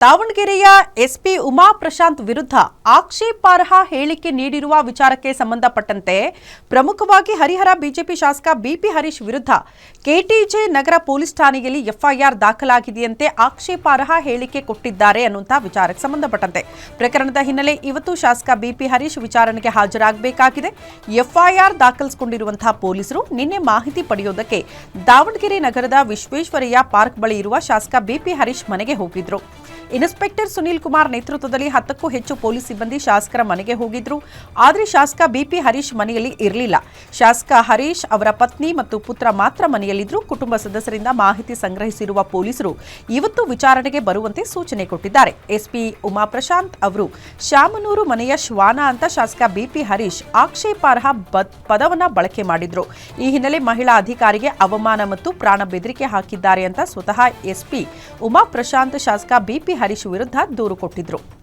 ದಾವಣಗೆರೆಯ ಎಸ್ಪಿ ಉಮಾ ಪ್ರಶಾಂತ್ ವಿರುದ್ಧ ಆಕ್ಷೇಪಾರ್ಹ ಹೇಳಿಕೆ ನೀಡಿರುವ ವಿಚಾರಕ್ಕೆ ಸಂಬಂಧಪಟ್ಟಂತೆ ಪ್ರಮುಖವಾಗಿ ಹರಿಹರ ಬಿಜೆಪಿ ಶಾಸಕ ಬಿಪಿ ಹರೀಶ್ ವಿರುದ್ಧ ಕೆಟಿಜೆ ನಗರ ಪೊಲೀಸ್ ಠಾಣೆಯಲ್ಲಿ ಎಫ್ಐಆರ್ ದಾಖಲಾಗಿದೆಯಂತೆ ಆಕ್ಷೇಪಾರ್ಹ ಹೇಳಿಕೆ ಕೊಟ್ಟಿದ್ದಾರೆ ಅನ್ನುವಂತಹ ವಿಚಾರಕ್ಕೆ ಸಂಬಂಧಪಟ್ಟಂತೆ. ಪ್ರಕರಣದ ಹಿನ್ನೆಲೆ ಇವತ್ತು ಶಾಸಕ ಬಿಪಿ ಹರೀಶ್ ವಿಚಾರಣೆಗೆ ಹಾಜರಾಗಬೇಕಾಗಿದೆ. ಎಫ್ಐಆರ್ ದಾಖಲಿಸಿಕೊಂಡಿರುವಂತಹ ಪೊಲೀಸರು ನಿನ್ನೆ ಮಾಹಿತಿ ಪಡೆಯೋದಕ್ಕೆ ದಾವಣಗೆರೆ ನಗರದ ವಿಶ್ವೇಶ್ವರಯ್ಯ ಪಾರ್ಕ್ ಬಳಿ ಇರುವ ಶಾಸಕ ಬಿಪಿ ಹರೀಶ್ ಮನೆಗೆ ಹೋಗಿದ್ರು. ಇನ್ಸ್ಪೆಕ್ಟರ್ ಸುನೀಲ್ ಕುಮಾರ್ ನೇತೃತ್ವದಲ್ಲಿ ಹತ್ತಕ್ಕೂ ಹೆಚ್ಚು ಪೊಲೀಸ್ ಸಿಬ್ಬಂದಿ ಶಾಸಕರ ಮನೆಗೆ ಹೋಗಿದ್ರು. ಆದರೆ ಶಾಸಕ ಬಿಪಿ ಹರೀಶ್ ಮನೆಯಲ್ಲಿ ಇರಲಿಲ್ಲ. ಶಾಸಕ ಹರೀಶ್ ಅವರ ಪತ್ನಿ ಮತ್ತು ಪುತ್ರ ಮಾತ್ರ ಮನೆಯಲ್ಲಿದ್ರು. ಕುಟುಂಬ ಸದಸ್ಯರಿಂದ ಮಾಹಿತಿ ಸಂಗ್ರಹಿಸಿರುವ ಪೊಲೀಸರು ಇವತ್ತು ವಿಚಾರಣೆಗೆ ಬರುವಂತೆ ಸೂಚನೆ ಕೊಟ್ಟಿದ್ದಾರೆ. ಎಸ್ಪಿ ಉಮಾ ಪ್ರಶಾಂತ್ ಅವರು ಶಾಮನೂರು ಮನೆಯ ಶ್ವಾನ ಅಂತ ಶಾಸಕ ಬಿಪಿ ಹರೀಶ್ ಆಕ್ಷೇಪಾರ್ಹ ಪದವನ್ನು ಬಳಕೆ ಮಾಡಿದ್ರು. ಈ ಹಿನ್ನೆಲೆ ಮಹಿಳಾ ಅಧಿಕಾರಿಗೆ ಅವಮಾನ ಮತ್ತು ಪ್ರಾಣ ಬೆದರಿಕೆ ಹಾಕಿದ್ದಾರೆ ಅಂತ ಸ್ವತಃ ಎಸ್ಪಿ ಉಮಾ ಪ್ರಶಾಂತ್ ಶಾಸಕ ಬಿಪಿ ಹರೀಶ್ ವಿರುದ್ಧ ದೂರು ಕೊಟ್ಟಿದ್ರು.